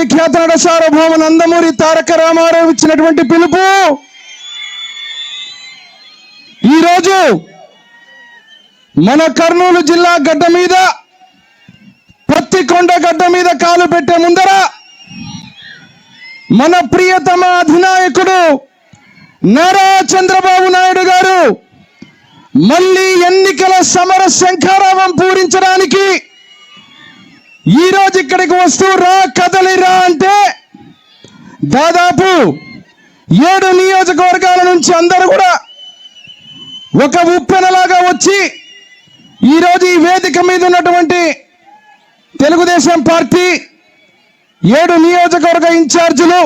విఖ్యాత నట సార్వభౌమ నందమూరి తారక రామారావు ఇచ్చినటువంటి పిలుపు. ఈరోజు మన కర్నూలు జిల్లా గడ్డ మీద పత్తికొండ గడ్డ మీద కాలు పెట్టే ముందర మన ప్రియతమ అధినాయకుడు నారా చంద్రబాబు నాయుడు గారు మళ్ళీ ఎన్నికల సమర శంఖారావం పూరించడానికి ఈ రోజు ఇక్కడికి వస్తూ రా కదలిరా అంటే దాదాపు ఏడు నియోజకవర్గాల నుంచి అందరూ కూడా ఒక ఉప్పెనలాగా వచ్చి ఈరోజు ఈ వేదిక మీద ఉన్నటువంటి తెలుగుదేశం పార్టీ ఏడు నియోజకవర్గ ఇన్ఛార్జీలు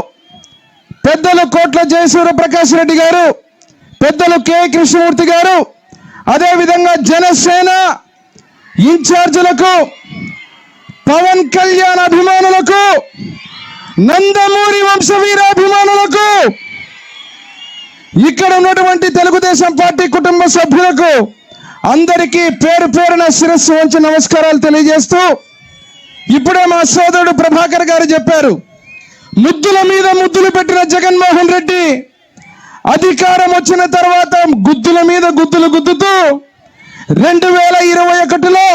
పెద్దలు కోట్ల జయసూర్య ప్రకాష్ రెడ్డి గారు పెద్దలు కె. కృష్ణమూర్తి గారు అదేవిధంగా జనసేన ఇన్ఛార్జీలకు పవన్ కళ్యాణ్ అభిమానులకు నందమూరి వంశవీరాభిమానులకు ఇక్కడ ఉన్నటువంటి తెలుగుదేశం పార్టీ కుటుంబ సభ్యులకు అందరికీ పేరు పేరున శిరస్సు వంచి నమస్కారాలు తెలియజేస్తూ ఇప్పుడే మా సోదరుడు ప్రభాకర్ గారు చెప్పారు ముద్దుల మీద ముద్దులు పెట్టిన జగన్మోహన్ రెడ్డి అధికారం వచ్చిన తర్వాత గుద్దుల మీద గుద్దులు గుద్దుతూ రెండు వేల ఇరవై ఒకటిలో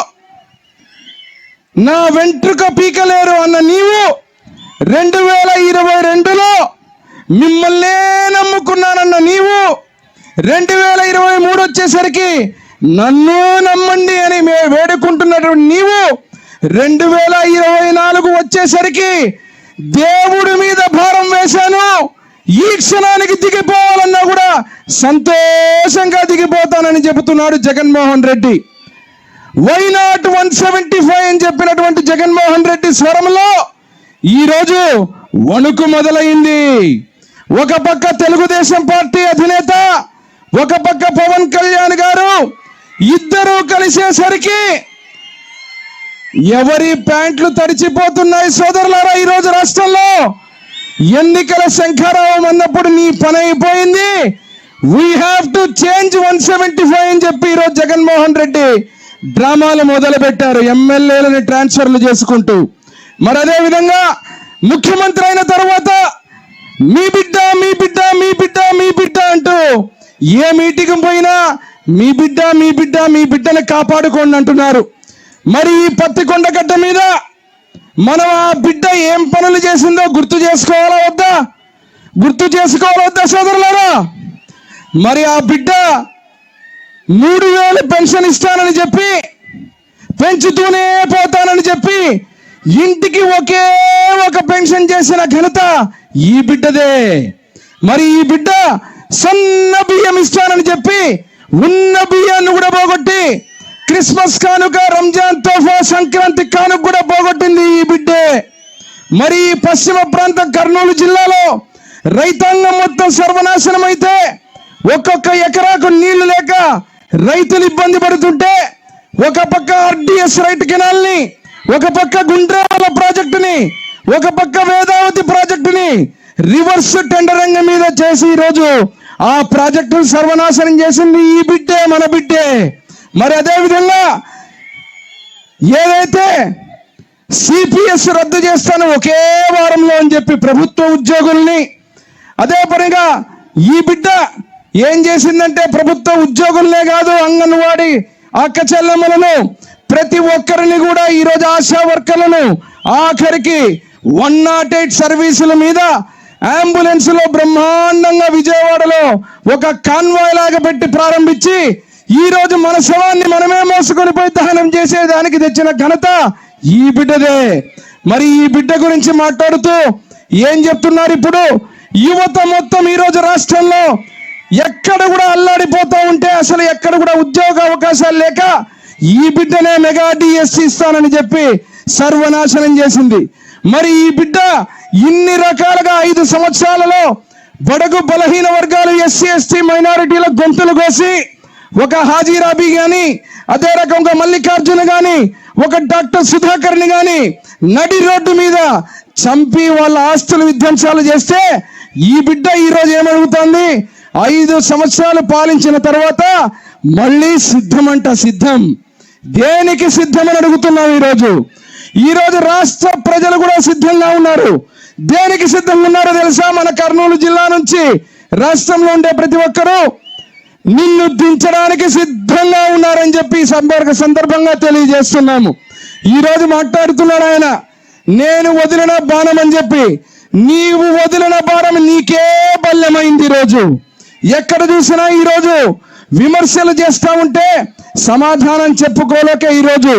నా వెంట్రుక పీకలేరు అన్న నీవు రెండు వేల ఇరవై రెండులో మిమ్మల్నే నమ్ముకున్నానన్న నీవు రెండు వేల ఇరవై మూడు వచ్చేసరికి నన్ను నమ్మండి అని మే వేడుకుంటున్నటువంటి నీవు రెండు వేల ఇరవై నాలుగు వచ్చేసరికి దేవుడి మీద భారం వేశాను. ఈ క్షణానికి దిగిపోవాలన్నా కూడా సంతోషంగా దిగిపోతానని చెబుతున్నాడు Jaganmohan Reddy. Why not one seventy five అని చెప్పినటువంటి జగన్మోహన్ రెడ్డి స్వరంలో ఈరోజు వణుకు మొదలైంది. ఒక పక్క తెలుగుదేశం పార్టీ అధినేత ఒక పక్క పవన్ కళ్యాణ్ గారు ఇద్దరూ కలిసేసరికి ఎవరి ప్యాంట్లు తడిచిపోతున్నాయి సోదరులారా ఈరోజు రాష్ట్రంలో? ఎన్నికల శంఖారావం అన్నప్పుడు నీ పని అయిపోయింది. We have to change one seventy five అని చెప్పి ఈరోజు జగన్మోహన్ రెడ్డి డ్రామాలు మొదలుపెట్టారు ఎమ్మెల్యేలని ట్రాన్స్ఫర్లు చేసుకుంటూ. మరి అదే విధంగా ముఖ్యమంత్రి అయిన తర్వాత మీ బిడ్డ మీ బిడ్డ మీ బిడ్డ మీ బిడ్డ అంటూ ఏ మీటింగ్ పోయినా మీ బిడ్డ మీ బిడ్డ మీ బిడ్డని కాపాడుకోండి అంటున్నారు. మరి ఈ పత్తికొండ గడ్డ మీద మనం ఆ బిడ్డ ఏం పనులు చేసిందో గుర్తు చేసుకోవాలా వద్దా? గుర్తు చేసుకోవాలా వద్దా సోదరులారా? మరి ఆ బిడ్డ మూడు వేలు పెన్షన్ ఇస్తానని చెప్పి పెంచుతూనే పోతానని చెప్పి ఇంటికి ఒకే ఒక పెన్షన్ చేసిన ఘనత ఈ బిడ్డదే. మరి ఈ బిడ్డ సన్న బియ్యం ఇస్తానని చెప్పి ఉన్న బియ్యాన్ని కూడా పోగొట్టి క్రిస్మస్ కానుక రంజాన్ తోఫా సంక్రాంతి కానుక కూడా పోగొట్టింది ఈ బిడ్డే. మరి ఈ పశ్చిమ ప్రాంతం కర్నూలు జిల్లాలో రైతాంగం మొత్తం సర్వనాశనం అయితే ఒక్కొక్క ఎకరాకు నీళ్ళు లేక రైతులు ఇబ్బంది పడుతుంటే ఒక పక్క ఆర్డిఎస్ రైట్ కెనాల్ని ఒక పక్క గుండ్రాల ప్రాజెక్టుని ఒక పక్క వేదావతి ప్రాజెక్టుని రివర్స్ టెండరింగ్ మీద చేసి ఈరోజు ఆ ప్రాజెక్టును సర్వనాశనం చేసింది ఈ బిడ్డే మన బిడ్డే. మరి అదే విధంగా ఏదైతే సిపిఎస్ రద్దు చేస్తాను ఒకే వారంలో అని చెప్పి ప్రభుత్వ ఉద్యోగుల్ని అదే పనిగా ఈ బిడ్డ ఏం చేసిందంటే ప్రభుత్వ ఉద్యోగులనే కాదు అంగన్వాడి అక్క చెల్లెమ్మలను ప్రతి ఒక్కరిని కూడా ఈరోజు ఆశా వర్కర్లను ఆఖరికి వన్ నాట్ ఎయిట్ సర్వీసుల మీద అంబులెన్స్లో బ్రహ్మాండంగా విజయవాడలో ఒక కాన్వాయ్ లాగా పెట్టి ప్రారంభించి ఈ రోజు మన శవాన్ని మనమే మోసుకొని పోయి దహనం చేసేదానికి తెచ్చిన ఘనత ఈ బిడ్డదే. మరి ఈ బిడ్డ గురించి మాట్లాడుతూ ఏం చెప్తున్నారు ఇప్పుడు? యువత మొత్తం ఈరోజు రాష్ట్రంలో ఎక్కడ కూడా అల్లాడిపోతూ ఉంటే అసలు ఎక్కడ కూడా ఉద్యోగ అవకాశాలు లేక ఈ బిడ్డనే మెగా డిఎస్సి ఇస్తానని చెప్పి సర్వనాశనం చేసింది. మరి ఈ బిడ్డ ఇన్ని రకాలుగా ఐదు సంవత్సరాలలో బడుగు బలహీన వర్గాలు ఎస్సీ ఎస్టీ మైనారిటీల గొంతులు కోసి ఒక హాజీరాబీ కానీ అదే రకంగా మల్లికార్జున గాని ఒక డాక్టర్ సుధాకర్ని గాని నడి రోడ్డు మీద చంపి వాళ్ళ ఆస్తులు విధ్వంసాలు చేస్తే ఈ బిడ్డ ఈరోజు ఏమడుగుతోంది? ఐదు సంవత్సరాలు పాలించిన తర్వాత మళ్ళీ సిద్ధమంట సిద్ధం. దేనికి సిద్ధమని అడుగుతున్నాం ఈరోజు? ఈ రోజు రాష్ట్ర ప్రజలు కూడా సిద్ధంగా ఉన్నారు. దేనికి సిద్ధంగా ఉన్నారో తెలుసా? మన కర్నూలు జిల్లా నుంచి రాష్ట్రంలో ఉండే ప్రతి ఒక్కరూ నిన్ను దించడానికి సిద్ధంగా ఉన్నారని చెప్పి సంపర్క సందర్భంగా తెలియజేస్తున్నాము. ఈ రోజు మాట్లాడుతున్నాడు ఆయన. నేను వదిలిన బాణం అని చెప్పి. నీవు వదిలిన బాణం నీకే బల్యమైంది ఈరోజు? ఎక్కడ చూసినా ఈరోజు విమర్శలు చేస్తా ఉంటే సమాధానం చెప్పుకోలేక ఈరోజు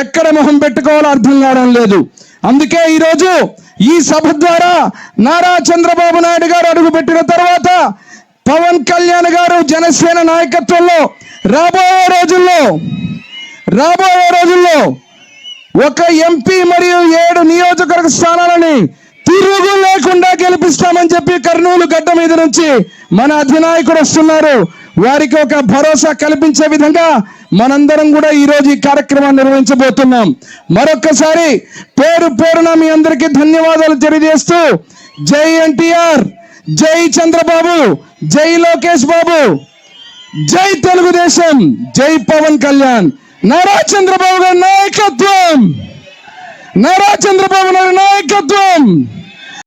ఎక్కడ మొహం పెట్టుకోవాలో అర్థం కావడం లేదు. అందుకే ఈరోజు ఈ సభ ద్వారా నారా చంద్రబాబు నాయుడు గారు అడుగుపెట్టిన తర్వాత పవన్ కళ్యాణ్ గారు జనసేన నాయకత్వంలో రాబోయే రోజుల్లో రాబోయే రోజుల్లో ఒక ఎంపీ మరియు ఏడు నియోజకవర్గ స్థానాలని తిరుగు లేకుండా గెలిపిస్తామని చెప్పి కర్నూలు గడ్డ మీద నుంచి మన అధినాయకుడు వస్తున్నారు. వారికి ఒక భరోసా కల్పించే విధంగా మనందరం కూడా ఈరోజు ఈ కార్యక్రమాన్ని నిర్వహించబోతున్నాం. మరొక్కసారి పేరు పేరున మీ అందరికీ ధన్యవాదాలు తెలియజేస్తూ జై ఎన్టీఆర్ జై చంద్రబాబు జై లోకేష్ బాబు జై తెలుగుదేశం జై పవన్ కళ్యాణ్. నారా చంద్రబాబు గారి నాయకత్వం! నారా చంద్రబాబు నాయుడు నాయకత్వం!